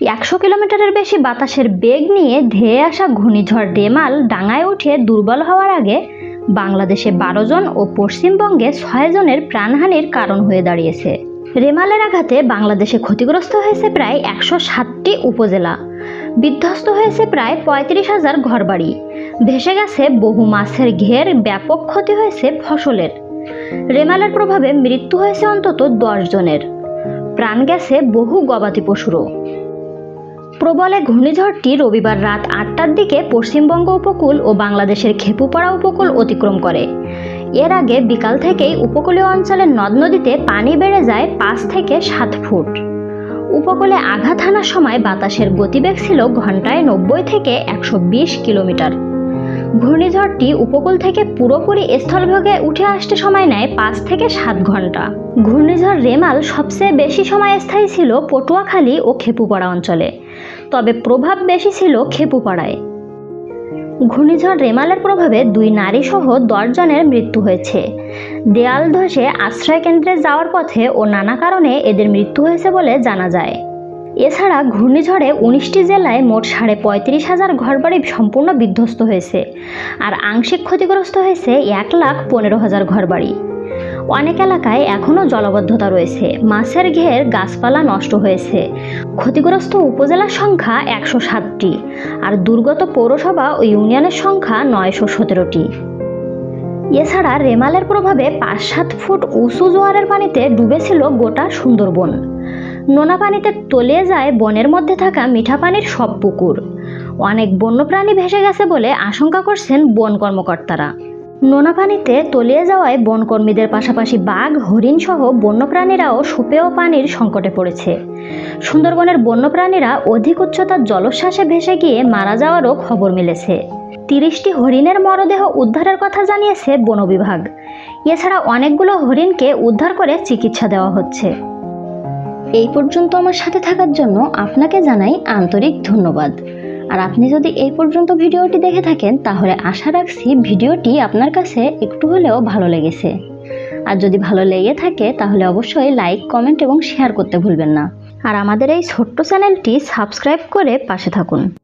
একশো কিলোমিটারের বেশি বাতাসের বেগ নিয়ে ধেয়ে আসা ঘূর্ণিঝড় রেমাল ডাঙায় উঠে দুর্বল হওয়ার আগে বাংলাদেশে বারো জন ও পশ্চিমবঙ্গে ছয় জনের প্রাণহানির কারণ হয়ে দাঁড়িয়েছে। রেমালের আঘাতে বাংলাদেশে ক্ষতিগ্রস্ত হয়েছে প্রায় একশো সাতটি উপজেলা। বিধ্বস্ত হয়েছে প্রায় পঁয়ত্রিশ হাজার ঘরবাড়ি। ভেসে গেছে বহু মাছের ঘের, ব্যাপক ক্ষতি হয়েছে ফসলের। রেমালের প্রভাবে মৃত্যু হয়েছে অন্তত দশ জনের। প্রাণ গেছে বহু গবাদি পশুরও। প্রবলে ঘূর্ণিঝড়টি রবিবার রাত আটটার দিকে পশ্চিমবঙ্গ উপকূল ও বাংলাদেশের খেপুপাড়া উপকূল অতিক্রম করে। এর আগে বিকাল থেকেই উপকূলীয় অঞ্চলের নদ নদীতে পানি বেড়ে যায় পাঁচ থেকে সাত ফুট। উপকূলে আঘাত হানার সময় বাতাসের গতিবেগ ছিল ঘন্টায় নব্বই থেকে একশো বিশ কিলোমিটার। ঘূর্ণিঝড়টি উপকূল থেকে পুরোপুরি স্থলভাগে উঠে আসতে সময় নেয় পাঁচ থেকে সাত ঘণ্টা। ঘূর্ণিঝড় রেমাল সবচেয়ে বেশি সময় স্থায়ী ছিল পটুয়াখালী ও খেপুপাড়া অঞ্চলে। তবে প্রভাব বেশি ছিল খেপুপাড়ায়। ঘূর্ণিঝড় রেমালের প্রভাবে দুই নারী সহ জনের মৃত্যু হয়েছে। দেয়াল ধসে আশ্রয় কেন্দ্রে যাওয়ার পথে ও নানা কারণে এদের মৃত্যু হয়েছে বলে জানা যায়। এছাড়া ঘূর্ণিঝড়ে উনিশটি জেলায় মোট সাড়ে পঁয়ত্রিশ হাজার ঘরবাড়ি সম্পূর্ণ বিধ্বস্ত হয়েছে আর আংশিক ক্ষতিগ্রস্ত হয়েছে এক লাখ পনেরো হাজার ঘরবাড়ি। অনেক এলাকায় এখনও জলবদ্ধতা রয়েছে। মাছের ঘের গাছপালা নষ্ট হয়েছে। ক্ষতিগ্রস্ত উপজেলার সংখ্যা একশো সাতটি আর দুর্গত পৌরসভা ও ইউনিয়নের সংখ্যা নয়শো সতেরোটি। এছাড়া রেমালের প্রভাবে পাঁচ সাত ফুট উঁচু জোয়ারের পানিতে ডুবেছিল গোটা সুন্দরবন। নোনা পানিতে তলিয়ে যায় বনের মধ্যে থাকা মিঠা পানির সব পুকুর। অনেক বন্যপ্রাণী ভেসে গেছে বলে আশঙ্কা করছেন বন কর্মকর্তারা। নোনা পানিতে তলিয়ে যাওয়ায় বনকর্মীদের পাশাপাশি বাঘ, হরিণ সহ বন্যপ্রাণীরাও সুপেয় পানির সংকটে পড়েছে। সুন্দরবনের বন্যপ্রাণীরা অধিক উচ্চতার জলোচ্ছ্বাসে ভেসে গিয়ে মারা যাওয়ারও খবর মিলেছে। তিরিশটি হরিণের মরদেহ উদ্ধারের কথা জানিয়েছে বন বিভাগ এছাড়া অনেকগুলো হরিণকে উদ্ধার করে চিকিৎসা দেওয়া হচ্ছে। এই পর্যন্ত আমার সাথে থাকার জন্য আপনাকে জানাই আন্তরিক ধন্যবাদ। আর আপনি যদি এই পর্যন্ত ভিডিওটি দেখে থাকেন, তাহলে আশা রাখছি ভিডিওটি আপনার কাছে একটু হলেও ভালো লেগেছে। আর যদি ভালো লেগে থাকে, তাহলে অবশ্যই লাইক, কমেন্ট এবং শেয়ার করতে ভুলবেন না। আর আমাদের এই ছোট্ট চ্যানেলটি সাবস্ক্রাইব করে পাশে থাকুন।